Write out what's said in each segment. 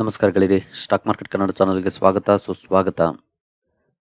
ನಮಸ್ಕಾರ ಗೆಳೆಯರಿ stock market Kannada ಚಾನಲ್ಗೆ ಸ್ವಾಗತ, ಸುಸ್ವಾಗತ.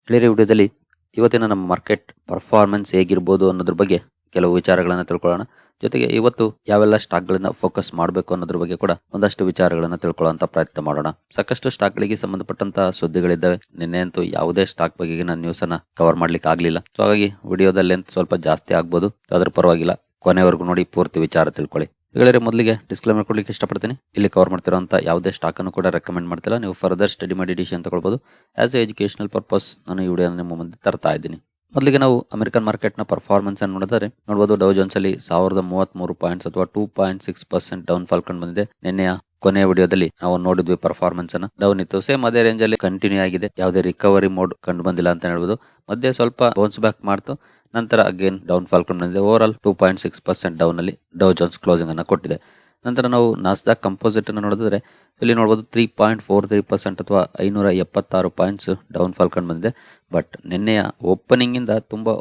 ಗೆಳೆಯರಿ ವಿಡಿಯೋದಲ್ಲಿ ಇವತ್ತಿನ ನಮ್ಮ ಮಾರ್ಕೆಟ್ ಪರ್ಫಾರ್ಮೆನ್ಸ್ ಹೇಗಿರ್ಬೋದು ಅನ್ನೋದ್ರ ಬಗ್ಗೆ ಕೆಲವು ವಿಚಾರಗಳನ್ನು ತಿಳ್ಕೊಳ್ಳೋಣ. ಜೊತೆಗೆ ಇವತ್ತು ಯಾವೆಲ್ಲ ಸ್ಟಾಕ್ಗಳನ್ನ ಫೋಕಸ್ ಮಾಡಬೇಕು ಅನ್ನೋದ್ರ ಬಗ್ಗೆ ಕೂಡ ಒಂದಷ್ಟು ವಿಚಾರಗಳನ್ನು ತಿಳ್ಕೊಳ್ಳೋಂತ ಪ್ರಯತ್ನ ಮಾಡೋಣ. ಸಾಕಷ್ಟು ಸ್ಟಾಕ್ಗಳಿಗೆ ಸಂಬಂಧಪಟ್ಟಂತಹ ಸುದ್ದಿಗಳಿದ್ದಾವೆ. ನಿನ್ನೆ ಅಂತೂ ಯಾವುದೇ ಸ್ಟಾಕ್ ಬಗೆಗಿನ ನ್ಯೂಸ್ ಅನ್ನ ಕವರ್ ಮಾಡ್ಲಿಕ್ಕೆ ಆಗ್ಲಿಲ್ಲ. ಸೊ ಹಾಗಾಗಿ ವಿಡಿಯೋದಲ್ಲಿ ಸ್ವಲ್ಪ ಜಾಸ್ತಿ ಆಗ್ಬೋದು. ಅದರ ಪರವಾಗಿಲ್ಲ. ಕೊನೆವರೆಗೂ ನೋಡಿ, ಪೂರ್ತಿ ವಿಚಾರ ತಿಳ್ಕೊಳ್ಳಿ. ಗೆಳೆಯರೆ, ಮೊದಲಿಗೆ ಡಿಸ್ಕ್ಲೇಮರ್ ಕೊಡ್ಲಿಕ್ಕೆ ಇಷ್ಟಪಡ್ತೀನಿ. ಇಲ್ಲಿ ಕವರ್ ಮಾಡ್ತಿರೋಂಥ ಯಾವುದೇ ಸ್ಟಾಕ್ ಅನ್ನು ಕೂಡ ರೆಕಮೆಂಡ್ ಮಾಡ್ತಿಲ್ಲ. ನೀವು ಫರ್ದರ್ ಸ್ಟಡಿ ಮಾಡಿ ಡಿಸಿಷನ್ ತಗೊಳ್ಬೋದು. ಆಸ್ ಎ ಎಜುಕೇಶನಲ್ ಪರ್ಪಸ್ ನಾನು ಈ ವಿಡಿಯೋ ನಿಮ್ಮ ಮುಂದೆ ತರ್ತಾ ಇದ್ದೀನಿ. ಮೊದಲಿಗೆ ನಾವು ಅಮೆರಿಕನ್ ಮಾರ್ಕೆಟ್ನ ಪರ್ಫಾರ್ಮೆನ್ಸ್ ಅನ್ನು ನೋಡಿದರೆ ನೋಡಬಹುದು ಡೌ ಜೋನ್ಸ್ ಅಲ್ಲಿ ಸಾವಿರದ ಮೂವತ್ತ್ ಮೂರು ಪಾಯಿಂಟ್ಸ್ ಅಥವಾ two point six percent downfall ಕಂಡು ಬಂದಿದೆ. ನಿನ್ನೆಯ ಕೊನೆಯ ವಿಡಿಯೋದಲ್ಲಿ ನಾವು ನೋಡಿದ್ವಿ ಪರ್ಫಾರ್ಮೆನ್ಸ್ ಅನ್ನ. ಡೌನ್ ಇತ್ತು ಸೇಮ್ ಅದೇ ರೇಂಜ್ ಅಲ್ಲಿ ಕಂಟಿನ್ಯೂ ಆಗಿದೆ. ಯಾವುದೇ ರಿಕವರಿ ಮೋಡ್ ಕಂಡು ಬಂದಿಲ್ಲ ಅಂತ ಹೇಳ್ಬೋದು. ಮಧ್ಯೆ ಸ್ವಲ್ಪ ಬೌನ್ಸ್ ಬ್ಯಾಕ್ ಮಾಡ್ತು. ನಂತರ ಅಗೇನ್ ಡೌನ್ ಫಾಲ್ ಕಂಡು ಬಂದಿದೆ. Overall two point six percent down ಅಲ್ಲಿ ಡೌ ಜೋನ್ಸ್ ಕ್ಲೋಸಿಂಗ್ ಅನ್ನು ಕೊಟ್ಟಿದೆ. ನಂತರ ನಾವು ನಾಸ್ದಾಕ್ ಕಂಪೋಸಿಟ್ ಅನ್ನು ನೋಡಿದ್ರೆ ಇಲ್ಲಿ ನೋಡಬಹುದು three point four three percent ಅಥವಾ ಐನೂರ ಎಪ್ಪತ್ತಾರು ಪಾಯಿಂಟ್ಸ್ ಡೌನ್ ಫಾಲ್ ಕಂಡು ಬಂದಿದೆ. ಬಟ್ ನಿನ್ನೆಯ ಓಪನಿಂಗ್ ಇಂದ ತುಂಬಾ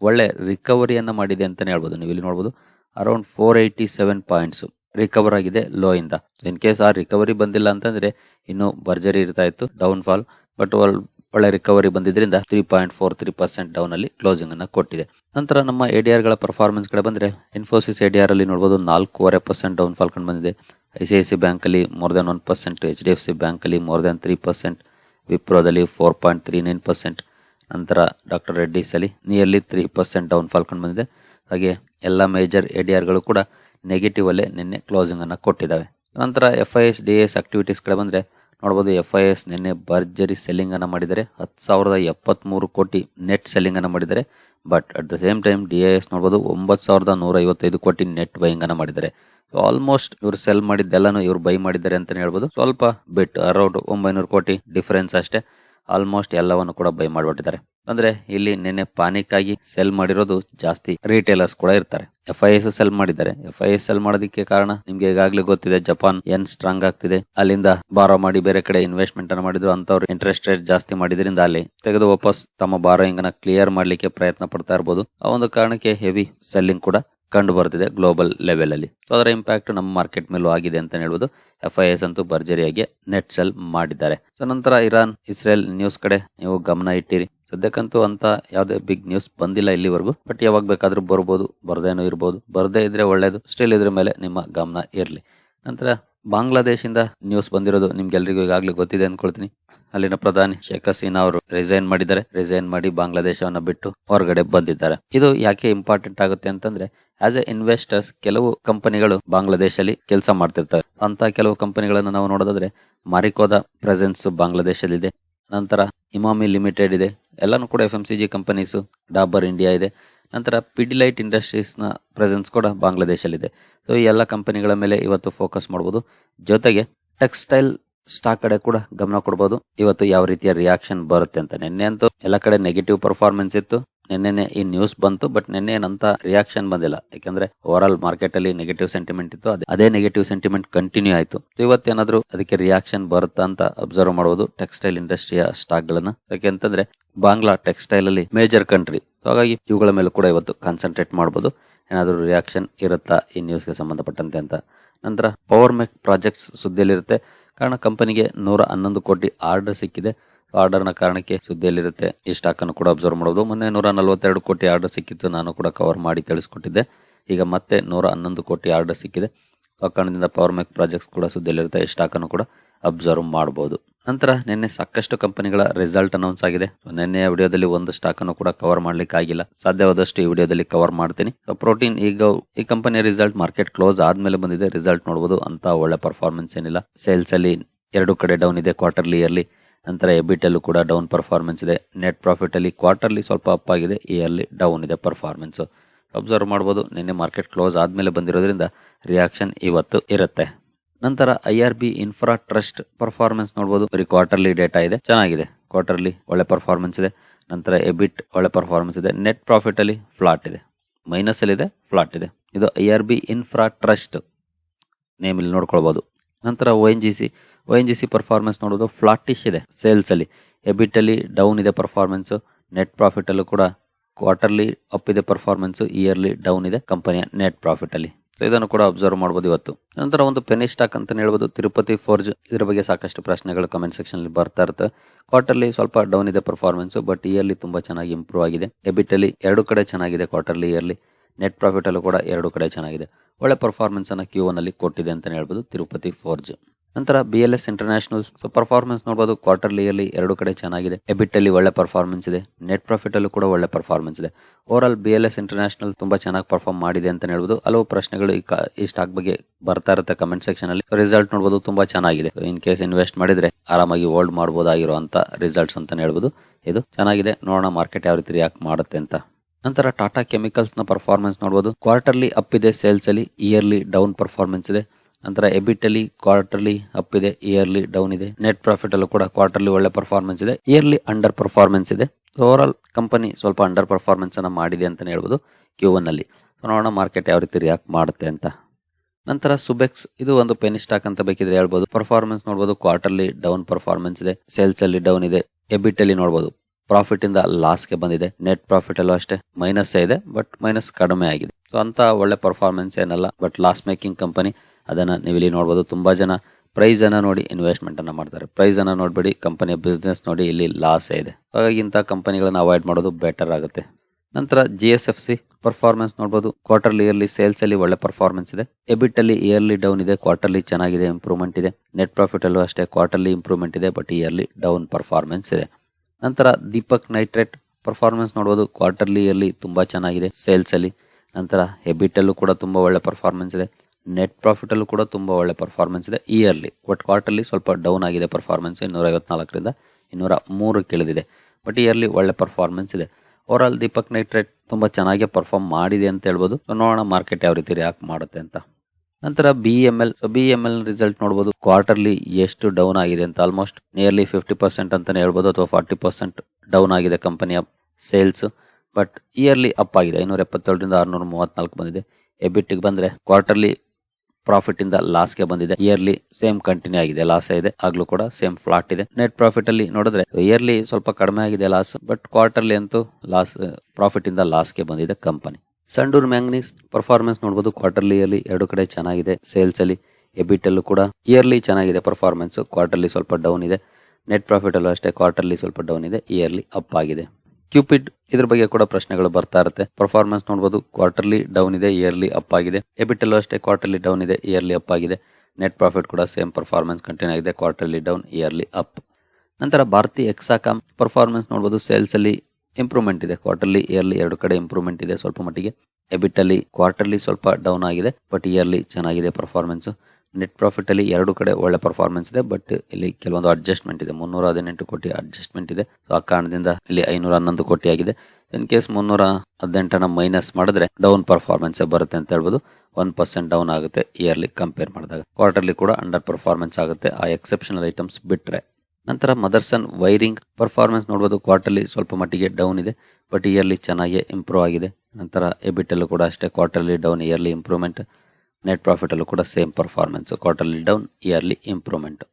ಒಳ್ಳೆ ರಿಕವರಿಯನ್ನು ಮಾಡಿದೆ ಅಂತಲೇ ಹೇಳ್ಬೋದು. ನೀವು ಇಲ್ಲಿ ನೋಡಬಹುದು around four eighty seven points recover ಆಗಿದೆ ಲೋ ಇಂದ. ಇನ್ ಕೇಸ್ ಆ ರಿಕವರಿ ಬಂದಿಲ್ಲ ಅಂತಂದ್ರೆ, ಇನ್ನು ಭರ್ಜರಿ ಇರ್ತಾ ಇತ್ತು ಡೌನ್ ಫಾಲ್ ಬಟ್ ಒಳ್ಳೆ recovery ಬಂದಿದ್ರಿಂದ three point four three percent down ಅಲ್ಲಿ ಕ್ಲೋಸಿಂಗ್ ಅನ್ನು ಕೊಟ್ಟಿದೆ. ನಂತರ ನಮ್ಮ ಎಡಿಆರ್ಗಳ ಪರ್ಫಾರ್ಮೆನ್ಸ್ ಕಡೆ ಬಂದ್ರೆ ಇನ್ಫೋಸಿಸ್ ಎಡಿಆರ್ ಅಲ್ಲಿ ನೋಡಬಹುದು ನಾಲ್ಕೂವರೆ ಪರ್ಸೆಂಟ್ ಡೌನ್ ಫಾಲ್ ಕಂಡು ಬಂದಿದೆ. I C I C bank ಅಲ್ಲಿ more than one percent H D F C bank ಅಲ್ಲಿ more than three percent ವಿಪ್ರೋದಲ್ಲಿ four point three nine percent ನಂತರ ಡಾಕ್ಟರ್ ರೆಡ್ಡಿಸ್ ಅಲ್ಲಿ nearly three percent down fall ಕಂಡು ಬಂದಿದೆ. ಹಾಗೆ ಎಲ್ಲ ಮೇಜರ್ ಎಡಿಆರ್ಗಳು ಕೂಡ ನೆಗೆಟಿವ್ ಅಲ್ಲೇ ನಿನ್ನೆ ಕ್ಲೋಸಿಂಗ್ ಅನ್ನು ಕೊಟ್ಟಿದ್ದಾವೆ. ನಂತರ F I S D S activities ಕಡೆ ಬಂದ್ರೆ ನೋಡಬಹುದು ಎಫ್ ಐ ಎಸ್ ನಿನ್ನೆ ಭರ್ಜರಿ ಸೆಲ್ಲಿಂಗನ್ನು ಮಾಡಿದ್ದಾರೆ. ಮಾಡಿದರೆ ಹತ್ತು ಸಾವಿರದ ಎಪ್ಪತ್ಮೂರು ಕೋಟಿ ನೆಟ್ ಸೆಲ್ಲಿಂಗನ್ನು ಮಾಡಿದ್ದಾರೆ. But at the same time D I S ನೋಡ್ಬೋದು ಒಂಬತ್ತು ಸಾವಿರದ ನೂರ ಐವತ್ತೈದು ಕೋಟಿ ನೆಟ್ ಬೈಯಿಂಗ್ ಅನ್ನ ಮಾಡಿದ್ದಾರೆ. ಆಲ್ಮೋಸ್ಟ್ ಇವರು ಸೆಲ್ ಮಾಡಿದ್ದೆಲ್ಲನೂ ಇವರು ಬೈ ಮಾಡಿದ್ದಾರೆ ಅಂತಲೇ ಹೇಳ್ಬೋದು. ಸ್ವಲ್ಪ ಬಿಟ್ ಅರೌಂಡ್ ಒಂಬೈನೂರು ಕೋಟಿ ಡಿಫರೆನ್ಸ್ ಅಷ್ಟೇ. ಆಲ್ಮೋಸ್ಟ್ ಎಲ್ಲವನ್ನು ಕೂಡ ಬೈ ಮಾಡಿಬಿಟ್ಟಿದ್ದಾರೆ. ಅಂದ್ರೆ ಇಲ್ಲಿ ನಿನ್ನೆ ಪಾನಿಕ್ ಆಗಿ ಸೆಲ್ ಮಾಡಿರೋದು ಜಾಸ್ತಿ ರಿಟೇಲರ್ಸ್ ಕೂಡ ಇರ್ತಾರೆ. ಎಫ್ ಐ ಎಸ್ ಸೆಲ್ ಮಾಡಿದ್ದಾರೆ. ಎಫ್ ಐ ಎಸ್ ಸೆಲ್ ಮಾಡೋದಕ್ಕೆ ಕಾರಣ ನಿಮ್ಗೆ ಈಗಾಗಲೇ ಗೊತ್ತಿದೆ ಜಪಾನ್ ಏನ್ ಸ್ಟ್ರಾಂಗ್ ಆಗ್ತಿದೆ. ಅಲ್ಲಿಂದ ಬಾರೋ ಮಾಡಿ ಬೇರೆ ಕಡೆ ಇನ್ವೆಸ್ಟ್ಮೆಂಟ್ ಅನ್ನು ಮಾಡಿದ್ರು ಅಂತವ್ರು ಇಂಟ್ರೆಸ್ಟ್ ರೇಟ್ ಜಾಸ್ತಿ ಮಾಡಿದ್ರಿಂದ ಅಲ್ಲಿ ತೆಗೆದು ವಾಪಸ್ ತಮ್ಮ ಬಾರೋಯಿಂಗ್ ಅನ್ನ ಕ್ಲಿಯರ್ ಮಾಡ್ಲಿಕ್ಕೆ ಪ್ರಯತ್ನ ಪಡ್ತಾ ಇರಬಹುದು ಆ ಒಂದು ಕಾರಣಕ್ಕೆ ಹೆವಿ ಸೆಲ್ಲಿಂಗ್ ಕೂಡ ಕಂಡು ಬರ್ತಿದೆ ಗ್ಲೋಬಲ್ ಲೆವೆಲ್ ಅಲ್ಲಿ. ಅದರ ಇಂಪ್ಯಾಕ್ಟ್ ನಮ್ಮ ಮಾರ್ಕೆಟ್ ಮೇಲೂ ಆಗಿದೆ ಅಂತ ಹೇಳ್ಬೋದು. ಎಫ್ ಐ ಎಸ್ ಅಂತೂ ಭರ್ಜರಿಯಾಗಿ ನೆಟ್ ಸೆಲ್ ಮಾಡಿದ್ದಾರೆ. ಸೊ ನಂತರ ಇರಾನ್, ಇಸ್ರೇಲ್ ನ್ಯೂಸ್ ಕಡೆ ನೀವು ಗಮನ ಇಟ್ಟಿರಿ. ಸದ್ಯಕ್ಕಂತೂ ಅಂತ ಯಾವುದೇ ಬಿಗ್ ನ್ಯೂಸ್ ಬಂದಿಲ್ಲ ಇಲ್ಲಿವರೆಗೂ. ಬಟ್ ಯಾವಾಗ ಬೇಕಾದ್ರೂ ಬರ್ಬೋದು, ಬರದೇನೋ ಇರ್ಬೋದು. ಬರದೇ ಇದ್ರೆ ಒಳ್ಳೇದು ಸ್ಟಿಲ್ ಇದ್ರ ಮೇಲೆ ನಿಮ್ಮ ಗಮನ ಇರಲಿ. ನಂತರ ಬಾಂಗ್ಲಾದೇಶಿಂದ ನ್ಯೂಸ್ ಬಂದಿರೋದು ನಿಮ್ಗೆಲ್ರಿಗೂ ಈಗಾಗಲೇ ಗೊತ್ತಿದೆ ಅನ್ಕೊಳ್ತೀನಿ. ಅಲ್ಲಿನ ಪ್ರಧಾನಿ ಶೇಖ್ ಹಸೀನಾ ಅವರು ರಿಸೈನ್ ಮಾಡಿದ್ದಾರೆ. ರಿಸೈನ್ ಮಾಡಿ ಬಾಂಗ್ಲಾದೇಶವನ್ನ ಬಿಟ್ಟು ಹೊರಗಡೆ ಬಂದಿದ್ದಾರೆ. ಇದು ಯಾಕೆ ಇಂಪಾರ್ಟೆಂಟ್ ಆಗುತ್ತೆ ಅಂತಂದ್ರೆ ಆಸ್ ಎ ಇನ್ವೆಸ್ಟರ್ಸ್ ಕೆಲವು ಕಂಪನಿಗಳು ಬಾಂಗ್ಲಾದೇಶಲ್ಲಿ ಕೆಲಸ ಮಾಡ್ತಿರ್ತವೆ ಅಂತ ಕೆಲವು ಕಂಪನಿಗಳನ್ನು ನಾವು ನೋಡೋದಾದ್ರೆ ಮಾರಿಕೋದ ಪ್ರೆಸೆನ್ಸ್ ಬಾಂಗ್ಲಾದೇಶಲ್ಲಿದೆ ನಂತರ ಇಮಾಮಿ ಲಿಮಿಟೆಡ್ ಇದೆ. ಎಲ್ಲನೂ ಕೂಡ F M C G companies, Dabur India ಇದೆ. ನಂತರ ಪಿಡಿಲೈಟ್ ಇಂಡಸ್ಟ್ರೀಸ್ನ ಪ್ರೆಸೆನ್ಸ್ ಕೂಡ ಬಾಂಗ್ಲಾದೇಶಲ್ಲಿದೆ. ಸೊ, ಈ ಎಲ್ಲ ಕಂಪನಿಗಳ ಮೇಲೆ ಇವತ್ತು ಫೋಕಸ್ ಮಾಡ್ಬೋದು. ಜೊತೆಗೆ ಟೆಕ್ಸ್ಟೈಲ್ ಸ್ಟಾಕ್ ಕಡೆ ಕೂಡ ಗಮನ ಕೊಡಬಹುದು ಇವತ್ತು ಯಾವ ರೀತಿಯ ರಿಯಾಕ್ಷನ್ ಬರುತ್ತೆ ಅಂತ. ನಿನ್ನೆ ಅಂತೂ ಎಲ್ಲ ಕಡೆ ನೆಗೆಟಿವ್ ಪರ್ಫಾರ್ಮೆನ್ಸ್ ಇತ್ತು. ನಿನ್ನೆ ಈ ನ್ಯೂಸ್ ಬಂತು ಬಟ್ ನಿನ್ನೆ ಏನಂತ ರಿಯಾಕ್ಷನ್ ಬಂದಿಲ್ಲ. ಯಾಕಂದ್ರೆ ಓವರ್ ಆಲ್ ಮಾರ್ಕೆಟ್ ಅಲ್ಲಿ ನೆಗೆಟಿವ್ ಸೆಂಟಿಮೆಂಟ್ ಇತ್ತು. ಅದೇ ನೆಗೆಟಿವ್ ಸೆಂಟಿಮೆಂಟ್ ಕಂಟಿನ್ಯೂ ಆಯ್ತು. ಇವತ್ತೇನಾದ್ರೂ ಅದಕ್ಕೆ ರಿಯಾಕ್ಷನ್ ಬರುತ್ತಾ ಅಂತ ಅಬ್ಸರ್ವ್ ಮಾಡಬಹುದು ಟೆಕ್ಸ್ಟೈಲ್ ಇಂಡಸ್ಟ್ರಿಯ ಸ್ಟಾಕ್ ಗಳನ್ನ ಯಾಕೆಂತಂದ್ರೆ ಬಾಂಗ್ಲಾ ಟೆಕ್ಸ್ಟೈಲ್ ಅಲ್ಲಿ ಮೇಜರ್ ಕಂಟ್ರಿ ಹಾಗಾಗಿ ಇವುಗಳ ಮೇಲೆ ಕೂಡ ಇವತ್ತು ಕಾನ್ಸಂಟ್ರೇಟ್ ಮಾಡಬಹುದು ಏನಾದರೂ ರಿಯಾಕ್ಷನ್ ಇರುತ್ತಾ ಈ ನ್ಯೂಸ್ಗೆ ಸಂಬಂಧಪಟ್ಟಂತೆ ಅಂತ. ನಂತರ ಪವರ್ ಮೆಕ್ ಪ್ರಾಜೆಕ್ಟ್ಸ್ ಸುದ್ದಿಯಲ್ಲಿರುತ್ತೆ. ಕಾರಣ ಕಂಪನಿಗೆ ನೂರ ಹನ್ನೊಂದು ಕೋಟಿ ಆರ್ಡರ್ ಸಿಕ್ಕಿದೆ. ಆರ್ಡರ್ನ ಕಾರಣಕ್ಕೆ ಸುದ್ದಿಯಲ್ಲಿರುತ್ತೆ, ಈ ಸ್ಟಾಕ್ ಅನ್ನು ಕೂಡ ಅಬ್ಸರ್ವ್ ಮಾಡೋದು. ಮೊನ್ನೆ ನೂರ ನಲವತ್ತೆರಡು ಕೋಟಿ ಆರ್ಡರ್ ಸಿಕ್ಕಿತ್ತು, ನಾನು ಕೂಡ ಕವರ್ ಮಾಡಿ ತಿಳಿಸ್ಕೊಟ್ಟಿದ್ದೆ. ಈಗ ಮತ್ತೆ ನೂರ ಹನ್ನೊಂದು ಕೋಟಿ ಆರ್ಡರ್ ಸಿಕ್ಕಿದೆ. ಆ ಕಾರಣದಿಂದ ಪವರ್ ಮೆಕ್ ಪ್ರಾಜೆಕ್ಟ್ಸ್ ಕೂಡ ಸುದ್ದಿಯಲ್ಲಿರುತ್ತೆ, ಈ ಸ್ಟಾಕ್ ಅನ್ನು ಕೂಡ ಅಬ್ಸರ್ವ್ ಮಾಡಬಹುದು ನಂತರ ನಿನ್ನೆ ಸಾಕಷ್ಟು ಕಂಪನಿಗಳ ರಿಸಲ್ಟ್ ಅನೌನ್ಸ್ ಆಗಿದೆ. ನಿನ್ನೆಯ ವಿಡಿಯೋದಲ್ಲಿ ಒಂದು ಸ್ಟಾಕ್ ಅನ್ನು ಕೂಡ ಕವರ್ ಮಾಡ್ಲಿಕ್ಕೆ ಆಗಿಲ್ಲ. ಸಾಧ್ಯವಾದಷ್ಟು ಈ ವಿಡಿಯೋದಲ್ಲಿ ಕವರ್ ಮಾಡ್ತೀನಿ. ಪ್ರೋಟೀನ್ ಈಗ ಈ ಕಂಪನಿಯ ರಿಸಲ್ಟ್ ಮಾರ್ಕೆಟ್ ಕ್ಲೋಸ್ ಆದ್ಮೇಲೆ ಬಂದಿದೆ. ರಿಸಲ್ಟ್ ನೋಡಬಹುದು ಅಂತ ಒಳ್ಳೆ ಪರ್ಫಾರ್ಮೆನ್ಸ್ ಏನಿಲ್ಲ. ಸೇಲ್ಸ್ ಅಲ್ಲಿ ಎರಡು ಕಡೆ ಡೌನ್ ಇದೆ ಕ್ವಾರ್ಟರ್ಲಿ ಇಯರ್ಲಿ ನಂತರ ಎಬಿಟ್ ಅಲ್ಲೂ ಕೂಡ ಡೌನ್ ಪರ್ಫಾರ್ಮೆನ್ಸ್ ಇದೆ. ನೆಟ್ ಪ್ರಾಫಿಟ್ ಅಲ್ಲಿ ಕ್ವಾರ್ಟರ್ಲಿ ಸ್ವಲ್ಪ ಅಪ್ ಆಗಿದೆ. ಇಯರ್ಲಿ ಡೌನ್ ಇದೆ ಪರ್ಫಾರ್ಮೆನ್ಸ್ ಅಬ್ಸರ್ವ್ ಮಾಡಬಹುದು ನಿನ್ನೆ ಮಾರ್ಕೆಟ್ ಕ್ಲೋಸ್ ಆದ್ಮೇಲೆ ಬಂದಿರೋದ್ರಿಂದ ರಿಯಾಕ್ಷನ್ ಇವತ್ತು ಇರುತ್ತೆ. ನಂತರ I R B infra trust performance ನೋಡಬಹುದು ಬರೀ ಕ್ವಾರ್ಟರ್ಲಿ ಡೇಟಾ ಇದೆ. ಚೆನ್ನಾಗಿದೆ. ಕ್ವಾರ್ಟರ್ಲಿ ಒಳ್ಳೆ ಪರ್ಫಾರ್ಮೆನ್ಸ್ ಇದೆ. ನಂತರ ಎಬಿಟ್ ಒಳ್ಳೆ ಪರ್ಫಾರ್ಮೆನ್ಸ್ ಇದೆ. ನೆಟ್ ಪ್ರಾಫಿಟ್ ಅಲ್ಲಿ ಫ್ಲಾಟ್ ಇದೆ. ಮೈನಸ್ ಅಲ್ಲಿ ಇದೆ ಫ್ಲಾಟ್ ಇದೆ. ಇದು I R B Infra Trust name ಇಲ್ಲಿ ನೋಡ್ಕೊಳ್ಬಹುದು ನಂತರ O N G C O N G C performance ನೋಡೋದು ಫ್ಲಾಟಿಶ್ ಇದೆ ಸೇಲ್ಸ್ ಅಲ್ಲಿ. ಎಬಿಟ್ ಅಲ್ಲಿ ಡೌನ್ ಇದೆ ಪರ್ಫಾರ್ಮೆನ್ಸ್ ನೆಟ್ ಪ್ರಾಫಿಟ್ ಅಲ್ಲೂ ಕೂಡ ಕ್ವಾರ್ಟರ್ಲಿ ಅಪ್ ಇದೆ ಪರ್ಫಾರ್ಮೆನ್ಸ್ ಇಯರ್ಲಿ ಡೌನ್ ಇದೆ. ಕಂಪನಿಯ ನೆಟ್ ಪ್ರಾಫಿಟ್ ಅಲ್ಲಿ. ಇದನ್ನು ಕೂಡ ಅಬ್ಸರ್ವ್ ಮಾಡಬಹುದು ಇವತ್ತು. ನಂತರ ಒಂದು ಪೆನಿ ಸ್ಟಾಕ್ ಅಂತ ಹೇಳ್ಬೋದು. ತಿರುಪತಿ ಫೋರ್ಜ್ ಇದರ ಬಗ್ಗೆ ಸಾಕಷ್ಟು ಪ್ರಶ್ನೆಗಳು ಕಮೆಂಟ್ ಸೆಕ್ಷನ್ ಅಲ್ಲಿ ಬರ್ತಾ ಇರುತ್ತೆ. ಕ್ವಾರ್ಟರ್ಲಿ ಸ್ವಲ್ಪ ಡೌನ್ ಇದೆ ಪರ್ಫಾರ್ಮೆನ್ಸ್ ಬಟ್ ಇಯರ್ಲಿ ತುಂಬಾ ಚೆನ್ನಾಗಿ ಇಂಪ್ರೂವ್ ಆಗಿದೆ. ಎಬಿಟಲ್ಲಿ ಎರಡು ಕಡೆ ಚೆನ್ನಾಗಿದೆ ಕ್ವಾರ್ಟರ್ಲಿ ಇಯರ್ಲಿ ನೆಟ್ ಪ್ರಾಫಿಟ್ ಅಲ್ಲೂ ಕೂಡ ಎರಡು ಕಡೆ ಚೆನ್ನಾಗಿದೆ. ಒಳ್ಳೆ ಪರ್ಫಾರ್ಮೆನ್ಸ್ ಅನ್ನ ಕ್ಯೂ ಒನ್ ಅಲ್ಲಿ ಕೊಟ್ಟಿದೆ ಅಂತ ಹೇಳ್ಬೋದು. ತಿರುಪತಿ ಫೋರ್ಜ್ ನಂತರ B L S international so performance ನೋಡಬಹುದು ಕ್ವಾರ್ಟರ್ಲಿ ಅಲ್ಲಿ ಎರಡು ಕಡೆ ಚೆನ್ನಾಗಿದೆ. ಎಬಿಟ್ ಅಲ್ಲಿ ಒಳ್ಳೆ ಪರ್ಫಾರ್ಮೆನ್ಸ್ ಇದೆ. ನೆಟ್ ಪ್ರಾಫಿಟ್ ಅಲ್ಲೂ ಕೂಡ ಒಳ್ಳೆ ಪರ್ಫಾರ್ಮೆನ್ಸ್ ಇದೆ. Overall B L S international ತುಂಬಾ ಚೆನ್ನಾಗಿ ಪರ್ಫಾರ್ಮ್ ಮಾಡಿದೆ ಅಂತ ಹೇಳ್ಬೋದು. ಹಲವು ಪ್ರಶ್ನೆಗಳು ಈ ಸ್ಟಾಕ್ ಬಗ್ಗೆ ಬರ್ತಾ ಇರುತ್ತೆ ಕಮೆಂಟ್ ಸೆಕ್ಷನ್ ಅಲ್ಲಿ. ರಿಸಲ್ಟ್ ನೋಡಬಹುದು ತುಂಬಾ ಚೆನ್ನಾಗಿದೆ. ಇನ್ ಕೇಸ್ ಇನ್ವೆಸ್ಟ್ ಮಾಡಿದ್ರೆ ಆರಾಮಾಗಿ ಹೋಲ್ಡ್ ಮಾಡಬಹುದಾಗಿರುವಂತ ರಿಸಲ್ಟ್ಸ್ ಅಂತ ಹೇಳ್ಬೋದು. ಇದು ಚೆನ್ನಾಗಿದೆ. ನೋಡೋಣ ಮಾರ್ಕೆಟ್ ಯಾವ ರೀತಿ ರಿಯಾಕ್ಟ್ ಮಾಡುತ್ತೆ ಅಂತ. ನಂತರ ಟಾಟಾ ಕೆಮಿಕಲ್ಸ್ನ ಪರ್ಫಾರ್ಮೆನ್ಸ್ ನೋಡಬಹುದು ಕ್ವಾರ್ಟರ್ಲಿ ಅಪ್ ಇದೆ ಸೇಲ್ಸ್ ಅಲ್ಲಿ. ಇಯರ್ಲಿ ಡೌನ್ ಪರ್ಫಾರ್ಮೆನ್ಸ್ ಇದೆ. ನಂತರ ಎಬಿಟ್ ಅಲ್ಲಿ ಕ್ವಾರ್ಟರ್ಲಿ ಅಪ್ ಇದೆ, ಇಯರ್ಲಿ ಡೌನ್ ಇದೆ. ನೆಟ್ ಪ್ರಾಫಿಟ್ ಅಲ್ಲೂ ಕೂಡ ಕ್ವಾರ್ಟರ್ಲಿ ಒಳ್ಳೆ ಪರ್ಫಾರ್ಮೆನ್ಸ್ ಇದೆ. ಇಯರ್ಲಿ ಅಂಡರ್ ಪರ್ಫಾರ್ಮೆನ್ಸ್ ಇದೆ. ಓವರ್ ಆಲ್ ಕಂಪನಿ ಸ್ವಲ್ಪ ಅಂಡರ್ ಪರ್ಫಾರ್ಮೆನ್ಸ್ ಅನ್ನ ಮಾಡಿದೆ ಅಂತಾನೆ ಹೇಳ್ಬೋದು ಕ್ಯೂ ಒನ್ ಅಲ್ಲಿ. ನೋಡೋಣ ಮಾರ್ಕೆಟ್ ಯಾವ ರೀತಿ ರಿಯಾಕ್ಟ್ ಮಾಡುತ್ತೆ ಅಂತ. ನಂತರ ಸುಬೆಕ್ಸ್ ಇದು ಒಂದು ಪೆನಿ ಸ್ಟಾಕ್ ಅಂತ ಬೇಕಿದ್ರೆ ಹೇಳ್ಬೋದು. ಪರ್ಫಾರ್ಮೆನ್ಸ್ ನೋಡಬಹುದು ಕ್ವಾರ್ಟರ್ಲಿ ಡೌನ್ ಪರ್ಫಾರ್ಮೆನ್ಸ್ ಇದೆ. ಸೇಲ್ಸ್ ಅಲ್ಲಿ ಡೌನ್ ಇದೆ. ಎಬಿಟ್ ಅಲ್ಲಿ ನೋಡಬಹುದು ಪ್ರಾಫಿಟ್ ಇಂದ ಲಾಸ್ಗೆ ಬಂದಿದೆ. ನೆಟ್ ಪ್ರಾಫಿಟ್ ಅಲ್ಲೂ ಅಷ್ಟೇ. ಮೈನಸ್ ಇದೆ ಬಟ್ ಮೈನಸ್ ಕಡಿಮೆ ಆಗಿದೆ. ಸೊ ಅಂತ ಒಳ್ಳೆ ಪರ್ಫಾರ್ಮೆನ್ಸ್ ಏನಲ್ಲ ಬಟ್ ಲಾಸ್ ಮೇಕಿಂಗ್ ಕಂಪನಿ ಅದನ್ನ ನೀವು ಇಲ್ಲಿ ತುಂಬ ಜನ ಪ್ರೈಸನ್ನು ನೋಡಿ ಇನ್ವೆಸ್ಟ್ಮೆಂಟನ್ನು ಮಾಡ್ತಾರೆ. ಪ್ರೈಸನ್ನು ನೋಡ್ಬೇಡಿ. ಕಂಪನಿಯ ಬಿಸ್ನೆಸ್ ನೋಡಿ ಇಲ್ಲಿ ಲಾಸ್ ಇದೆ. ಹಾಗಾಗಿ ಇಂಥ ಕಂಪನಿಗಳನ್ನು ಅವಾಯ್ಡ್ ಮಾಡೋದು ಬೆಟರ್ ಆಗುತ್ತೆ. ನಂತರ G S F C performance ನೋಡ್ಬೋದು. ಕ್ವಾರ್ಟರ್ಲಿ ಇಯರ್ಲಿ ಸೇಲ್ಸ್ ಅಲ್ಲಿ ಒಳ್ಳೆ ಪರ್ಫಾರ್ಮೆನ್ಸ್ ಇದೆ. ಎಬಿಟ್ ಅಲ್ಲಿ ಇಯರ್ಲಿ ಡೌನ್ ಇದೆ. ಕ್ವಾರ್ಟರ್ಲಿ ಚೆನ್ನಾಗಿದೆ ಇಂಪ್ರೂವ್ಮೆಂಟ್ ಇದೆ. ನೆಟ್ ಪ್ರಾಫಿಟ್ ಅಲ್ಲೂ ಅಷ್ಟೇ ಕ್ವಾರ್ಟರ್ಲಿ ಇಂಪ್ರೂವ್ಮೆಂಟ್ ಇದೆ ಬಟ್ ಇಯರ್ಲಿ ಡೌನ್ ಪರ್ಫಾರ್ಮೆನ್ಸ್ ಇದೆ. ನಂತರ ದೀಪಕ್ ನೈಟ್ರೇಟ್ ಪರ್ಫಾರ್ಮೆನ್ಸ್ ನೋಡ್ಬೋದು. ಕ್ವಾರ್ಟರ್ಲಿ ಇಯರ್ಲಿ ತುಂಬಾ ಚೆನ್ನಾಗಿದೆ ಸೇಲ್ಸ್ ಅಲ್ಲಿ. ನಂತರ ಎಬಿಟ್ ಅಲ್ಲೂ ಕೂಡ ತುಂಬಾ ಒಳ್ಳೆ ಪರ್ಫಾರ್ಮೆನ್ಸ್ ಇದೆ. ನೆಟ್ ಪ್ರಾಫಿಟಲ್ಲೂ ಕೂಡ ತುಂಬ ಒಳ್ಳೆ ಪರ್ಫಾರ್ಮೆನ್ಸ್ ಇದೆ. ಇಯರ್ಲಿ ಬಟ್ ಕ್ವಾರ್ಟರ್ಲಿ ಸ್ವಲ್ಪ ಡೌನ್ ಆಗಿದೆ ಪರ್ಫಾರ್ಮೆನ್ಸ್ ಇನ್ನೂರ ಐವತ್ನಾಲ್ಕರಿಂದ ಇನ್ನೂರ ಮೂರು ಇಳಿದಿದೆ ಬಟ್ ಇಯರ್ಲಿ ಒಳ್ಳೆ ಪರ್ಫಾರ್ಮೆನ್ಸ್ ಇದೆ. ಓವರ್ ಆಲ್ ದೀಪಕ್ ನೈಟ್ರೇಟ್ ತುಂಬ ಚೆನ್ನಾಗಿ ಪರ್ಫಾರ್ಮ್ ಮಾಡಿದೆ ಅಂತ ಹೇಳ್ಬೋದು. ನೋಡೋಣ ಮಾರ್ಕೆಟ್ ಯಾವ ರೀತಿ ರಿಯಾಕ್ಟ್ ಮಾಡುತ್ತೆ ಅಂತ. ನಂತರ B M L B M L result ನೋಡ್ಬೋದು. ಕ್ವಾರ್ಟರ್ಲಿ ಎಷ್ಟು ಡೌನ್ ಆಗಿದೆ ಅಂತ. ಆಲ್ಮೋಸ್ಟ್ ನಿಯರ್ಲಿ ಫಿಫ್ಟಿ ಪರ್ಸೆಂಟ್ ಅಂತಲೇ ಹೇಳ್ಬೋದು ಅಥವಾ ಫಾರ್ಟಿ ಪರ್ಸೆಂಟ್ ಡೌನ್ ಆಗಿದೆ ಕಂಪನಿಯ ಸೇಲ್ಸ್ ಬಟ್ ಇಯರ್ಲಿ ಅಪ್ ಆಗಿದೆ. ಐನೂರ ಎಪ್ಪತ್ತೇಳರಿಂದ ಆರುನೂರ ಮೂವತ್ನಾಲ್ಕು ಬಂದಿದೆ ಎಬಿಟ್ಟಿಗೆ ಬಂದರೆ ಕ್ವಾರ್ಟರ್ಲಿ ಪ್ರಾಫಿಟ್ ಇಂದ ಲಾಸ್ಗೆ ಬಂದಿದೆ. ಇಯರ್ಲಿ ಸೇಮ್ ಕಂಟಿನ್ಯೂ ಆಗಿದೆ. ಲಾಸ್ ಇದೆ ಆಗ್ಲೂ ಕೂಡ ಸೇಮ್ ಫ್ಲಾಟ್ ಇದೆ. ನೆಟ್ ಪ್ರಾಫಿಟ್ ಅಲ್ಲಿ ನೋಡಿದ್ರೆ ಇಯರ್ಲಿ ಸ್ವಲ್ಪ ಕಡಿಮೆ ಆಗಿದೆ ಲಾಸ್ ಬಟ್ ಕ್ವಾರ್ಟರ್ಲಿ ಅಂತೂ ಲಾಸ್ ಪ್ರಾಫಿಟ್ ಇಂದ ಲಾಸ್ಗೆ ಬಂದಿದೆ ಕಂಪನಿ ಸಂಡೂರ್ ಮ್ಯಾಂಗ್ನೀಸ್ ಪರ್ಫಾರ್ಮೆನ್ಸ್ ನೋಡಬಹುದು ಕ್ವಾರ್ಟರ್ಲಿ ಅಲ್ಲಿ ಎರಡು ಕಡೆ ಚೆನ್ನಾಗಿದೆ. ಸೇಲ್ಸ್ ಅಲ್ಲಿ ಎಬಿಟ್ ಅಲ್ಲೂ ಕೂಡ ಇಯರ್ಲಿ ಚೆನ್ನಾಗಿದೆ ಪರ್ಫಾರ್ಮೆನ್ಸ್ ಕ್ವಾರ್ಟರ್ಲಿ ಸ್ವಲ್ಪ ಡೌನ್ ಇದೆ. ನೆಟ್ ಪ್ರಾಫಿಟ್ ಅಲ್ಲೂ ಅಷ್ಟೇ. ಕ್ವಾರ್ಟರ್ಲಿ ಸ್ವಲ್ಪ ಡೌನ್ ಇದೆ. ಇಯರ್ಲಿ ಅಪ್ ಆಗಿದೆ. ಕ್ಯೂಪಿಡ್ ಇದ್ರ ಬಗ್ಗೆ ಕೂಡ ಪ್ರಶ್ನೆಗಳು ಬರ್ತಾ ಇರುತ್ತೆ. ಪರ್ಫಾರ್ಮೆನ್ಸ್ ನೋಡಬಹುದು ಕ್ವಾರ್ಟರ್ಲಿ ಡೌನ್ ಇದೆ ಇಯರ್ಲಿ ಅಪ್ ಆಗಿದೆ. ಎಬಿಟಲ್ ಅಷ್ಟೇ ಕ್ವಾರ್ಟರ್ಲಿ ಡೌನ್ ಇದೆ ಇಯರ್ಲಿ ಅಪ್ ಆಗಿದೆ. ನೆಟ್ ಪ್ರಾಫಿಟ್ ಕೂಡ ಸೇಮ್ ಪರ್ಫಾರ್ಮೆನ್ಸ್ ಕಂಟಿನ್ಯೂ ಆಗಿದೆ ಕ್ವಾರ್ಟರ್ಲಿ ಡೌನ್ ಇಯರ್ಲಿ ಅಪ್ ನಂತರ ಭಾರತಿ ಎಕ್ಸಾಕಾಮ್ ಪರ್ಫಾರ್ಮೆನ್ಸ್ ನೋಡಬಹುದು ಸೇಲ್ಸ್ ಅಲ್ಲಿ ಇಂಪ್ರೂವ್ಮೆಂಟ್ ಇದೆ. ಕ್ವಾರ್ಟರ್ಲಿ ಇಯರ್ಲಿ ಎರಡು ಕಡೆ ಇಂಪ್ರೂವ್ಮೆಂಟ್ ಇದೆ ಸ್ವಲ್ಪ ಮಟ್ಟಿಗೆ. ಎಬಿಟ್ ಅಲ್ಲಿ ಕ್ವಾರ್ಟರ್ಲಿ ಸ್ವಲ್ಪ ಡೌನ್ ಆಗಿದೆ ಬಟ್ ಇಯರ್ಲಿ ಚೆನ್ನಾಗಿದೆ ಪರ್ಫಾರ್ಮೆನ್ಸ್ ನೆಟ್ ಪ್ರಾಫಿಟಲ್ಲಿ ಎರಡು ಕಡೆ ಒಳ್ಳೆ ಪರ್ಫಾರ್ಮೆನ್ಸ್ ಇದೆ ಬಟ್ ಇಲ್ಲಿ ಕೆಲವೊಂದು ಅಡ್ಜಸ್ಟ್ಮೆಂಟ್ ಇದೆ. ಮುನ್ನೂರ ಹದಿನೆಂಟು ಕೋಟಿ ಅಡ್ಜಸ್ಟ್ಮೆಂಟ್ ಇದೆ. ಸೊ ಆ ಕಾರಣದಿಂದ ಇಲ್ಲಿ ಐನೂರ ಹನ್ನೊಂದು ಕೋಟಿ ಆಗಿದೆ. ಇನ್ ಕೇಸ್ ಮುನ್ನೂರ ಹದಿನೆಂಟನ ಮೈನಸ್ ಮಾಡಿದ್ರೆ ಡೌನ್ ಪರ್ಫಾರ್ಮೆನ್ಸ್ ಬರುತ್ತೆ ಅಂತ ಹೇಳ್ಬೋದು. ಒನ್ ಪರ್ಸೆಂಟ್ ಡೌನ್ ಆಗುತ್ತೆ ಇಯರ್ಲಿ ಕಂಪೇರ್ ಮಾಡಿದಾಗ. ಕ್ವಾರ್ಟರ್ಲಿ ಕೂಡ ಅಂಡರ್ ಪರ್ಫಾರ್ಮೆನ್ಸ್ ಆಗುತ್ತೆ. ಆ ಎಕ್ಸೆಪ್ಷನಲ್ ಐಟಮ್ಸ್ ಬಿಟ್ಟರೆ ನಂತರ ಮದರ್ಸನ್ ವೈರಿಂಗ್ ಪರ್ಫಾರ್ಮೆನ್ಸ್ ನೋಡ್ಬೋದು. ಕ್ವಾರ್ಟರ್ಲಿ ಸ್ವಲ್ಪ ಮಟ್ಟಿಗೆ ಡೌನ್ ಇದೆ ಬಟ್ ಇಯರ್ಲಿ ಚೆನ್ನಾಗಿ ಇಂಪ್ರೂವ್ ಆಗಿದೆ. ನಂತರ ಎಬಿಟಲ್ಲೂ ಕೂಡ ಅಷ್ಟೇ quarterly down yearly improvement net profit ಅಲ್ಲೂ ಕೂಡ same performance quarterly down yearly improvement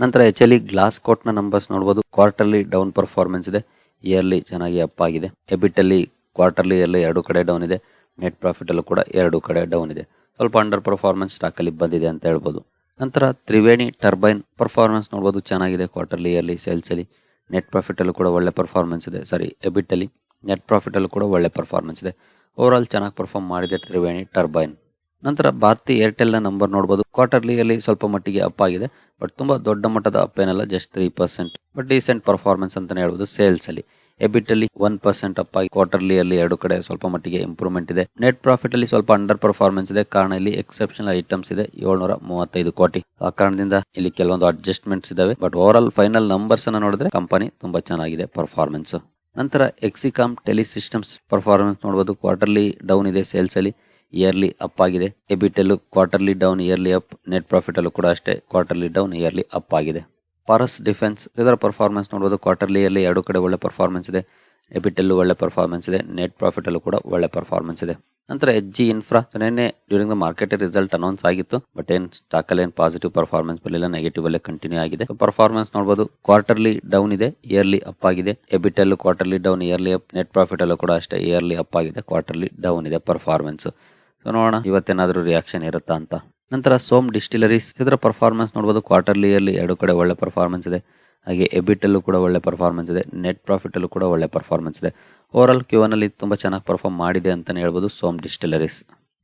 ನಂತರ ಎಚ್ ಎಲ್ ಗ್ಲಾಸ್ ಕೋಟ್ನ ನಂಬರ್ಸ್ ನೋಡಬಹುದು ಕ್ವಾರ್ಟರ್ಲಿ ಡೌನ್ ಪರ್ಫಾರ್ಮೆನ್ಸ್ ಇದೆ. ಇಯರ್ಲಿ ಚೆನ್ನಾಗಿ ಅಪ್ ಆಗಿದೆ. ಎಬಿಟಲ್ಲಿ ಕ್ವಾರ್ಟರ್ಲಿ ಇಯರ್ಲಿ ಎರಡು ಕಡೆ ಡೌನ್ ಇದೆ. ನೆಟ್ ಪ್ರಾಫಿಟ್ ಅಲ್ಲೂ ಕೂಡ ಎರಡು ಕಡೆ ಡೌನ್ ಇದೆ. ಸ್ವಲ್ಪ ಅಂಡರ್ ಪರ್ಫಾರ್ಮೆನ್ಸ್ ಸ್ಟಾಕ್ ಅಲ್ಲಿ ಬಂದಿದೆ ಅಂತ ಹೇಳ್ಬೋದು. ನಂತರ ತ್ರಿವೇಣಿ ಟರ್ಬೈನ್ ಪರ್ಫಾರ್ಮೆನ್ಸ್ ನೋಡಬಹುದು ಚೆನ್ನಾಗಿದೆ ಕ್ವಾರ್ಟರ್ಲಿ ಇಯರ್ಲಿ ಸೇಲ್ಸ್ ಅಲ್ಲಿ. ನೆಟ್ ಪ್ರಾಫಿಟ್ ಅಲ್ಲೂ ಕೂಡ ಒಳ್ಳೆ ಪರ್ಫಾರ್ಮೆನ್ಸ್ ಇದೆ. ಸಾರಿ ಎಬಿಟ್ ಅಲ್ಲಿ ನೆಟ್ ಪ್ರಾಫಿಟ್ ಅಲ್ಲೂ ಕೂಡ ಒಳ್ಳೆ ಪರ್ಫಾರ್ಮೆನ್ಸ್ ಇದೆ. ಓವರ್ ಚೆನ್ನಾಗಿ ಪರ್ಫಾರ್ಮ್ ಮಾಡಿದೆ ತ್ರಿವೇಣಿ ಟರ್ಬೈನ್. ನಂತರ ಭಾರತಿ ಏರ್ಟೆಲ್ನ ನಂಬರ್ ನೋಡಬಹುದು ಕ್ವಾರ್ಟರ್ಲಿಯಲ್ಲಿ ಸ್ವಲ್ಪ ಮಟ್ಟಿಗೆ ಅಪ್ ಆಗಿದೆ. ಬಟ್ ತುಂಬಾ ದೊಡ್ಡ ಮಟ್ಟದ ಅಪ್ ಏನಲ್ಲ just three percent but decent performance ಅಂತಾನೆ ಹೇಳ್ಬೋದು ಸೇಲ್ಸ್ ಅಲ್ಲಿ. ಅಲ್ಲಿ ಒನ್ ಪರ್ಸೆಂಟ್ ಅಪ್ ಆಗಿ ಕ್ವಾರ್ಟರ್ಲಿ ಅಲ್ಲಿ ಎರಡು ಕಡೆ ಸ್ವಲ್ಪ ಮಟ್ಟಿಗೆ ಇಂಪ್ರೂವ್ಮೆಂಟ್ ಇದೆ. ನೆಟ್ ಪ್ರಾಫಿಟ್ ಅಲ್ಲಿ ಸ್ವಲ್ಪ ಅಂಡರ್ ಪರ್ಫಾರ್ಮೆನ್ಸ್ ಇದೆ. ಕಾರಣ ಇಲ್ಲಿ ಎಕ್ಸೆಪ್ಷನಲ್ ಐಟಮ್ಸ್ ಇದೆ. ಏಳ್ನೂರ ಮೂವತ್ತೈದು ಕೋಟಿ. ಆ ಕಾರಣದಿಂದ ಇಲ್ಲಿ ಕೆಲವೊಂದು ಅಡ್ಜಸ್ಟ್ಮೆಂಟ್ಸ್ ಇದಾವೆ. But overall final numbers ಅನ್ನ ನೋಡಿದ್ರೆ ಕಂಪನಿ ತುಂಬಾ ಚೆನ್ನಾಗಿದೆ ಪರ್ಫಾರ್ಮೆನ್ಸ್ ನಂತರ ಎಕ್ಸಿಕಾಮ್ ಟೆಲಿ ಸಿಸ್ಟಮ್ಸ್ ಪರ್ಫಾರ್ಮೆನ್ಸ್ ನೋಡಬಹುದು ಕ್ವಾರ್ಟರ್ಲಿ ಡೌನ್ ಇದೆ ಸೇಲ್ಸ್ ಅಲ್ಲಿ. ಇಯರ್ಲಿ ಅಪ್ ಆಗಿದೆ. ಎಬಿಟ್ ಅಲ್ಲೂ quarterly down yearly up net profit ಅಲ್ಲೂ ಕೂಡ ಅಷ್ಟೇ ಕ್ವಾರ್ಟರ್ಲಿ ಡೌನ್ ಇಯರ್ಲಿ ಅಪ್ ಆಗಿದೆ. ಪಾರಸ್ ಡಿಫೆನ್ಸ್ ಇದರ ಪರ್ಫಾರ್ಮೆನ್ಸ್ ನೋಡಬಹುದು ಕ್ವಾರ್ಟರ್ಲಿ ಅಲ್ಲಿ ಎರಡು ಕಡೆ ಒಳ್ಳೆ ಪರ್ಫಾರ್ಮೆನ್ಸ್ ಇದೆ. ಎಬಿಟ್ ಅಲ್ಲೂ ಒಳ್ಳೆ ಪರ್ಫಾರ್ಮೆನ್ಸ್ ಇದೆ. ನೆಟ್ ಪ್ರಾಫಿಟ್ ಅಲ್ಲೂ ಕೂಡ ಒಳ್ಳೆ ಪರ್ಫಾರ್ಮೆನ್ಸ್ ಇದೆ. ನಂತರ ಎಚ್ ಜಿ ಇನ್ಫ್ರಾ ನಿನ್ನೆ during the market result announce ಆಗಿತ್ತು. ಬಟ್ ಏನ್ ಸ್ಟಾಕ್ ಅಲ್ಲಿ ಏನ್ ಪಾಸಿಟಿವ್ ಪರ್ಫಾರ್ಮೆನ್ಸ್ ಬರಲಿಲ್ಲ. ನೆಗೆಟಿವ್ ಅಲ್ಲೇ ಕಂಟಿನ್ಯೂ ಆಗಿದೆ. ಪರ್ಫಾರ್ಮೆನ್ಸ್ ನೋಡಬಹುದು ಕ್ವಾರ್ಟರ್ಲಿ ಡೌನ್ ಇದೆ ಇಯರ್ಲಿ ಅಪ್ ಆಗಿದೆ. ಎಬಿಟ್ ಅಲ್ಲೂ quarterly down yearly up net profit ಅಲ್ಲೂ ಕೂಡ ಅಷ್ಟೇ ಇಯರ್ಲಿ ಅಪ್ ಆಗಿದೆ. ಕ್ವಾರ್ಟರ್ಲಿ ಡೌನ್ ಇದೆ ಪರ್ಫಾರ್ಮೆನ್ಸ್ ಸೊ ನೋಡೋಣ. ಇವತ್ತೇನಾದರೂ ರಿಯಾಕ್ಷನ್ ಇರುತ್ತಾ ಅಂತ. ನಂತರ ಸೋಮ್ ಡಿಸ್ಟಿಲರೀಸ್. ಇದರ ಪರ್ಫಾರ್ಮೆನ್ಸ್ ನೋಡ್ಬೋದು ಕ್ವಾರ್ಟರ್ಲಿಯಲ್ಲಿ ಎರಡು ಕಡೆ ಒಳ್ಳೆ ಪರ್ಫಾರ್ಮೆನ್ಸ್ ಇದೆ. ಹಾಗೆ ಎಬಿಟಲ್ಲೂ ಕೂಡ ಒಳ್ಳೆ ಪರ್ಫಾರ್ಮೆನ್ಸ್ ಇದೆ. ನೆಟ್ ಪ್ರಾಫಿಟಲ್ಲೂ ಕೂಡ ಒಳ್ಳೆ ಪರ್ಫಾರ್ಮೆನ್ಸ್ ಇದೆ. ಓವರ್ ಆಲ್ ಕ್ಯೂ ಅಲ್ಲಿ ತುಂಬಾ ಚೆನ್ನಾಗಿ ಪರ್ಫಾರ್ಮ್ ಮಾಡಿದೆ ಅಂತಲೇ ಹೇಳ್ಬೋದು ಸೋಮ್ ಡಿಸ್ಟಿಲರೀಸ್.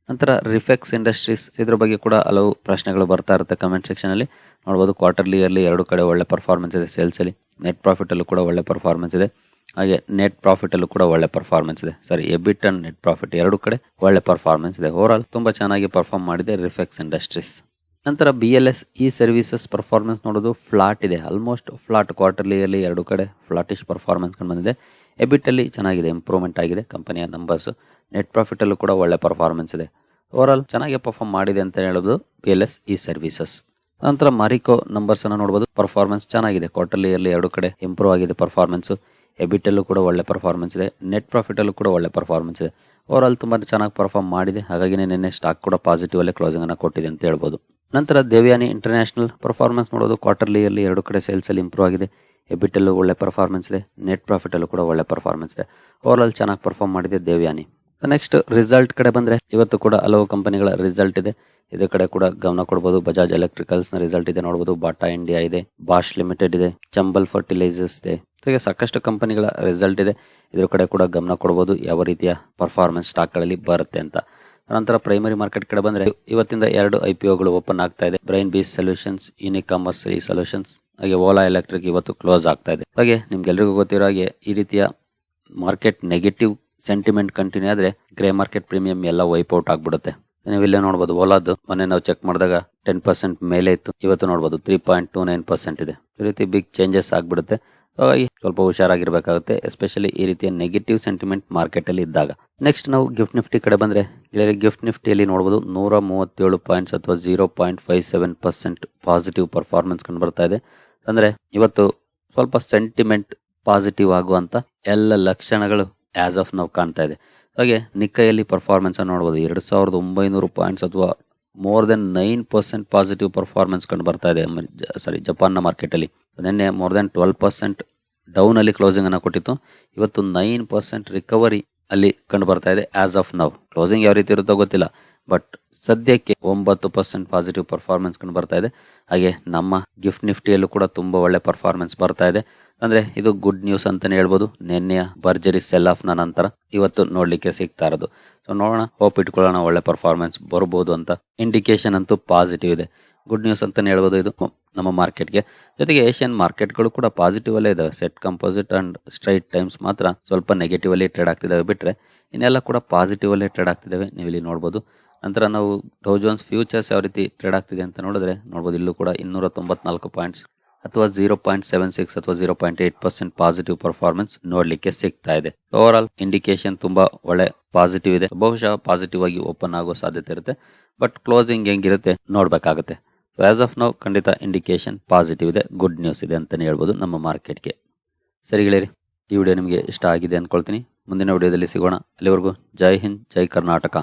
ನಂತರ ರಿಫೆಕ್ಸ್ ಇಂಡಸ್ಟ್ರೀಸ್ ಇದ್ರ ಬಗ್ಗೆ ಕೂಡ ಹಲವು ಪ್ರಶ್ನೆಗಳು ಬರ್ತಾ ಇರುತ್ತೆ ಕಮೆಂಟ್ ಸೆಕ್ಷನಲ್ಲಿ ನೋಡ್ಬೋದು ಕ್ವಾರ್ಟರ್ಲಿಯಲ್ಲಿ ಎರಡು ಕಡೆ ಒಳ್ಳೆ ಪರ್ಫಾರ್ಮೆನ್ಸ್ ಇದೆ ಸೇಲ್ಸಲ್ಲಿ ನೆಟ್ ಪ್ರಾಫಿಟಲ್ಲೂ ಕೂಡ ಒಳ್ಳೆ ಪರ್ಫಾರ್ಮೆನ್ಸ್ ಇದೆ. ಹಾಗೆ ನೆಟ್ ಪ್ರಾಫಿಟ್ ಅಲ್ಲೂ ಕೂಡ ಒಳ್ಳೆ ಪರ್ಫಾರ್ಮೆನ್ಸ್ ಇದೆ. Sorry EBIT and net profit ಎರಡು ಕಡೆ ಒಳ್ಳೆ ಪರ್ಫಾರ್ಮೆನ್ಸ್ ಇದೆ. ಓವರ್ ಆಲ್ ತುಂಬಾ ಚೆನ್ನಾಗಿ ಪರ್ಫಾರ್ಮ್ ಮಾಡಿದೆ ರಿಫೆಕ್ಸ್ ಇಂಡಸ್ಟ್ರೀಸ್ ನಂತರ B L S E services performance ನೋಡೋದು ಫ್ಲಾಟ್ ಇದೆ. ಆಲ್ಮೋಸ್ಟ್ ಫ್ಲಾಟ್ ಕ್ವಾರ್ಟರ್ಲಿಯಲ್ಲಿ ಎರಡು ಕಡೆ ಫ್ಲಾಟಿಶ್ ಪರ್ಫಾರ್ಮೆನ್ಸ್ ಕಂಡು ಬಂದಿದೆ. ಎಬಿಟ್ ಅಲ್ಲಿ ಚೆನ್ನಾಗಿದೆ ಇಂಪ್ರೂವ್ಮೆಂಟ್ ಆಗಿದೆ ಕಂಪನಿಯ ನಂಬರ್ಸ್ ನೆಟ್ ಪ್ರಾಫಿಟ್ ಅಲ್ಲೂ ಕೂಡ ಒಳ್ಳೆ ಪರ್ಫಾರ್ಮೆನ್ಸ್ ಇದೆ. ಓವರ್ ಆಲ್ ಚೆನ್ನಾಗಿ ಪರ್ಫಾರ್ಮ್ ಮಾಡಿದೆ ಅಂತ ಹೇಳೋದು B L S E services ನಂತರ ಮಾರಿಕೋ ನಂಬರ್ಸ್ ಅನ್ನ ನೋಡಬಹುದು ಪರ್ಫಾರ್ಮೆನ್ಸ್ ಚೆನ್ನಾಗಿದೆ. ಕ್ವಾರ್ಟರ್ಲಿಯಲ್ಲಿ ಎರಡು ಕಡೆ ಇಂಪ್ರೂವ್ ಆಗಿದೆ ಪರ್ಫಾರ್ಮೆನ್ಸ್ ಎಬಿಟ್ ಅಲ್ಲೂ ಕೂಡ ಒಳ್ಳೆ ಪರ್ಫಾರ್ಮೆನ್ಸ್ ಇದೆ. ನೆಟ್ ಪ್ರಾಫಿಟಲ್ಲೂ ಕೂಡ ಒಳ್ಳೆ ಪರ್ಫಾರ್ಮೆನ್ಸ್ ಇದೆ. ಓವರ್ ಆಲ್ ತುಂಬಾ ಚೆನ್ನಾಗಿ ಪರ್ಫಾರ್ಮ್ ಮಾಡಿದೆ. ಹಾಗಾಗಿ ನಿನ್ನೆ ಸ್ಟಾಕ್ ಕೂಡ ಪಾಸಿಟಿವ್ ಅಲ್ಲೇ ಕ್ಲೋಸಿಂಗ್ ಅನ್ನ ಕೊಟ್ಟಿದೆ ಅಂತ ಹೇಳ್ಬೋದು. ನಂತರ ದೇವ್ಯಾನಿ ಇಂಟರ್ನ್ಯಾಷನಲ್ ಪರ್ಫಾರ್ಮೆನ್ಸ್ ನೋಡೋದು ಕ್ವಾರ್ಟರ್ಲಿಯಲ್ಲಿ ಎರಡು ಕಡೆ ಸೇಲ್ಸ್ ಅಲ್ಲಿ ಇಂಪ್ರೂವ್ ಆಗಿದೆ. ಎಬಿಟಲ್ಲೂ ಒಳ್ಳೆ ಪರ್ಫಾರ್ಮೆನ್ಸ್ ಇದೆ. ನೆಟ್ ಪ್ರಾಫಿಟಲ್ಲೂ ಕೂಡ ಒಳ್ಳೆ ಪರ್ಫಾರ್ಮೆನ್ಸ್ ಇದೆ. ಓವರ್ ಆಲ್ ಚೆನ್ನಾಗಿ ಪರ್ಫಾರ್ಮ್ ಮಾಡಿದೆ ದೇವ್ಯಾನಿ ನೆಕ್ಸ್ಟ್ ರಿಸಲ್ಟ್ ಕಡೆ ಬಂದ್ರೆ, ಇವತ್ತು ಕೂಡ ಹಲವು ಕಂಪನಿಗಳ ರಿಸಲ್ಟ್ ಇದೆ. ಇದ್ರ ಕಡೆ ಕೂಡ ಗಮನ ಕೊಡಬಹುದು ಬಜಾಜ್ ಎಲೆಕ್ಟ್ರಿಕಲ್ಸ್ನ ರಿಸಲ್ಟ್ ಇದೆ ನೋಡಬಹುದು ಬಾಟಾ ಇಂಡಿಯಾ ಇದೆ. ಬಾಷ್ ಲಿಮಿಟೆಡ್ ಇದೆ. ಚಂಬಲ್ ಫರ್ಟಿಲೈಸರ್ಸ್ ಇದೆ. ಹೀಗೆ ಸಾಕಷ್ಟು ಕಂಪನಿಗಳ ರಿಸಲ್ಟ್ ಇದೆ. ಇದ್ರ ಕಡೆ ಕೂಡ ಗಮನ ಕೊಡಬಹುದು ಯಾವ ರೀತಿಯ ಪರ್ಫಾರ್ಮೆನ್ಸ್ ಸ್ಟಾಕ್ಗಳಲ್ಲಿ ಬರುತ್ತೆ ಅಂತ. ನಂತರ ಪ್ರೈಮರಿ ಮಾರ್ಕೆಟ್ ಕಡೆ ಬಂದ್ರೆ, ಇವತ್ತಿಂದ ಎರಡು ಐ ಓಪನ್ ಆಗ್ತಾ ಇದೆ. ಬ್ರೈನ್ ಬೀಸ್ ಸೊಲ್ಯೂಷನ್ಸ್ ಯುನಿಕಾಮರ್ಸ್ ಈ ಸೊಲ್ಯೂಷನ್ಸ್ ಹಾಗೆ ಓಲಾ ಎಲೆಕ್ಟ್ರಿಕ್ ಇವತ್ತು ಕ್ಲೋಸ್ ಆಗ್ತಾ ಇದೆ. ಹಾಗೆ ನಿಮ್ಗೆಲ್ರಿಗೂ ಗೊತ್ತಿರೋ ಹಾಗೆ ಈ ರೀತಿಯ ಮಾರ್ಕೆಟ್ ನೆಗೆಟಿವ್ ಸೆಂಟಿಮೆಂಟ್ ಕಂಟಿನ್ಯೂ ಆದ್ರೆ ಗ್ರೇ ಮಾರ್ಕೆಟ್ ಪ್ರೀಮಿಯಂ ಎಲ್ಲ ವೈಪ್ ಔಟ್ ಆಗ್ಬಿಡುತ್ತೆ. ನೀವು ಇಲ್ಲೇ ನೋಡಬಹುದು ಓಲಾದು ಮೊನ್ನೆ ನಾವು ಚೆಕ್ ಮಾಡಿದಾಗ ಟೆನ್ ಪರ್ಸೆಂಟ್ ಮೇಲೆ ಇತ್ತು, ಇವತ್ತು ನೋಡಬಹುದು three point two nine percent ಇದೆ. ಈ ರೀತಿ ಬಿಗ್ ಚೇಂಜಸ್ ಆಗ್ಬಿಡುತ್ತೆ. ಸ್ವಲ್ಪ ಹುಷಾರಾಗಿರ್ಬೇಕಾಗುತ್ತೆ ಎಸ್ಪೆಷಲಿ ಈ ರೀತಿಯ ನೆಗೆಟಿವ್ ಸೆಂಟಿಮೆಂಟ್ ಮಾರ್ಕೆಟ್ ಅಲ್ಲಿ ಇದ್ದಾಗ. ನೆಕ್ಸ್ಟ್ ನಾವು ಗಿಫ್ಟ್ ನಿಫ್ಟಿ ಕಡೆ ಬಂದ್ರೆ ಗಿಫ್ಟ್ ನಿಫ್ಟಿಯಲ್ಲಿ ನೋಡಬಹುದು ನೂರ ಮೂವತ್ತೇಳು ಪಾಯಿಂಟ್ಸ್ ಅಥವಾ zero point five seven percent positive performance ಕಂಡು ಬರ್ತಾ ಇದೆ. ಅಂದ್ರೆ ಇವತ್ತು ಸ್ವಲ್ಪ ಸೆಂಟಿಮೆಂಟ್ ಪಾಸಿಟಿವ್ ಆಗುವಂತ ಎಲ್ಲ ಲಕ್ಷಣಗಳು ಆಸ್ ಆಫ್ ನಾವು ಕಾಣ್ತಾ ಇದೆ. ಹಾಗೆ ನಿಕ್ಕೈಯಲ್ಲಿ ಪರ್ಫಾರ್ಮೆನ್ಸನ್ನು ನೋಡ್ಬೋದು. ಎರಡು ಸಾವಿರದ ಒಂಬೈನೂರು ಪಾಯಿಂಟ್ಸ್ ಅಥವಾ more than nine percent positive performance ಕಂಡು ಬರ್ತಾ ಇದೆ ಸಾರಿ ಜಪಾನ್ನ ಮಾರ್ಕೆಟಲ್ಲಿ ನಿನ್ನೆ ಮೋರ್ ದೆನ್ ಟ್ವೆಲ್ ಪರ್ಸೆಂಟ್ ಡೌನಲ್ಲಿ ಕ್ಲೋಸಿಂಗನ್ನು ಕೊಟ್ಟಿತ್ತು. ಇವತ್ತು ನೈನ್ ಪರ್ಸೆಂಟ್ ರಿಕವರಿ ಅಲ್ಲಿ ಕಂಡು ಬರ್ತಾ ಇದೆ ಆ್ಯಸ್ ಆಫ್ ನೌ ಕ್ಲೋಸಿಂಗ್ ಯಾವ ರೀತಿ ಇರುತ್ತೋ ಗೊತ್ತಿಲ್ಲ. ಬಟ್ ಸದ್ಯಕ್ಕೆ ಒಂಬತ್ತು ಪರ್ಸೆಂಟ್ ಪಾಸಿಟಿವ್ ಪರ್ಫಾರ್ಮೆನ್ಸ್ ಕಂಡು ಬರ್ತಾ ಇದೆ. ಹಾಗೆ ನಮ್ಮ ಗಿಫ್ಟ್ ನಿಫ್ಟಿಯಲ್ಲೂ ಕೂಡ ತುಂಬಾ ಒಳ್ಳೆ ಪರ್ಫಾರ್ಮೆನ್ಸ್ ಬರ್ತಾ ಇದೆ. ಅಂದ್ರೆ ಇದು ಗುಡ್ ನ್ಯೂಸ್ ಅಂತಾನೆ ಹೇಳ್ಬೋದು. ನಿನ್ನೆಯ ಭರ್ಜರಿ ಸೆಲ್ ಆಫ್ನ ನಂತರ ಇವತ್ತು ನೋಡಲಿಕ್ಕೆ ಸಿಗ್ತಾ ಇರೋದು. ಸೊ ನೋಡೋಣ. ಹೋಪ್ ಇಟ್ಕೊಳ್ಳೋಣ ಒಳ್ಳೆ ಪರ್ಫಾರ್ಮೆನ್ಸ್ ಬರ್ಬೋದು ಅಂತ. ಇಂಡಿಕೇಶನ್ ಅಂತೂ ಪಾಸಿಟಿವ್ ಇದೆ. ಗುಡ್ ನ್ಯೂಸ್ ಅಂತಾನೆ ಹೇಳ್ಬೋದು ಇದು ನಮ್ಮ ಮಾರ್ಕೆಟ್ಗೆ ಜೊತೆಗೆ ಏಷ್ಯನ್ ಮಾರ್ಕೆಟ್ಗಳು ಕೂಡ ಪಾಸಿಟಿವ್ ಅಲ್ಲೇ ಇದಾವೆ. Set composite and Straits Times ಮಾತ್ರ ಸ್ವಲ್ಪ ನೆಗೆಟಿವ್ ಅಲ್ಲಿ ಟ್ರೇಡ್ ಆಗ್ತಿದ್ದಾವೆ ಬಿಟ್ರೆ ಇನ್ನೆಲ್ಲ ಕೂಡ ಪಾಸಿಟಿವ್ ಅಲ್ಲೇ ಟ್ರೇಡ್ ಆಗ್ತಿದ್ದಾವೆ ನೀವು ಇಲ್ಲಿ ನೋಡಬಹುದು ನಂತರ ನಾವು ಡೌಜೋನ್ಸ್ ಫ್ಯೂಚರ್ಸ್ ಯಾವ ರೀತಿ ಟ್ರೇಡ್ ಆಗ್ತಿದೆ ಅಂತ ನೋಡಿದ್ರೆ ನೋಡಬಹುದು ಇಲ್ಲೂ ಕೂಡ ಇನ್ನೂರ ತೊಂಬತ್ನಾಲ್ಕು ಪಾಯಿಂಟ್ಸ್ ಅಥವಾ ಜೀರೋ ಪಾಯಿಂಟ್ ಸೆವೆನ್ ಸಿಕ್ಸ್ ಅಥವಾ zero point eight percent positive performance ನೋಡ್ಲಿಕ್ಕೆ ಸಿಗ್ತಾ ಇದೆ. ಓವರ್ ಆಲ್ ಇಂಡಿಕೇಶನ್ ತುಂಬಾ ಒಳ್ಳೆ ಪಾಸಿಟಿವ್ ಇದೆ. ಬಹುಶಃ ಪಾಸಿಟಿವ್ ಆಗಿ ಓಪನ್ ಆಗೋ ಸಾಧ್ಯತೆ ಇರುತ್ತೆ. ಬಟ್ ಕ್ಲೋಸಿಂಗ್ ಹೆಂಗಿರುತ್ತೆ ನೋಡ್ಬೇಕಾಗುತ್ತೆ. ಆಸ್ ಆಫ್ ನೌ ಖಂಡಿತ ಇಂಡಿಕೇಶನ್ ಪಾಸಿಟಿವ್ ಇದೆ. ಗುಡ್ ನ್ಯೂಸ್ ಇದೆ ಅಂತಾನೆ ಹೇಳ್ಬೋದು ನಮ್ಮ ಮಾರ್ಕೆಟ್ಗೆ ಸರಿ ಗೆಳೆಯರಿ, ಈ ವಿಡಿಯೋ ನಿಮಗೆ ಇಷ್ಟ ಆಗಿದೆ ಅಂದ್ಕೊಳ್ತೀನಿ. ಮುಂದಿನ ವಿಡಿಯೋದಲ್ಲಿ ಸಿಗೋಣ. ಅಲ್ಲಿವರೆಗೂ ಜೈ ಹಿಂದ್, ಜೈ ಕರ್ನಾಟಕ.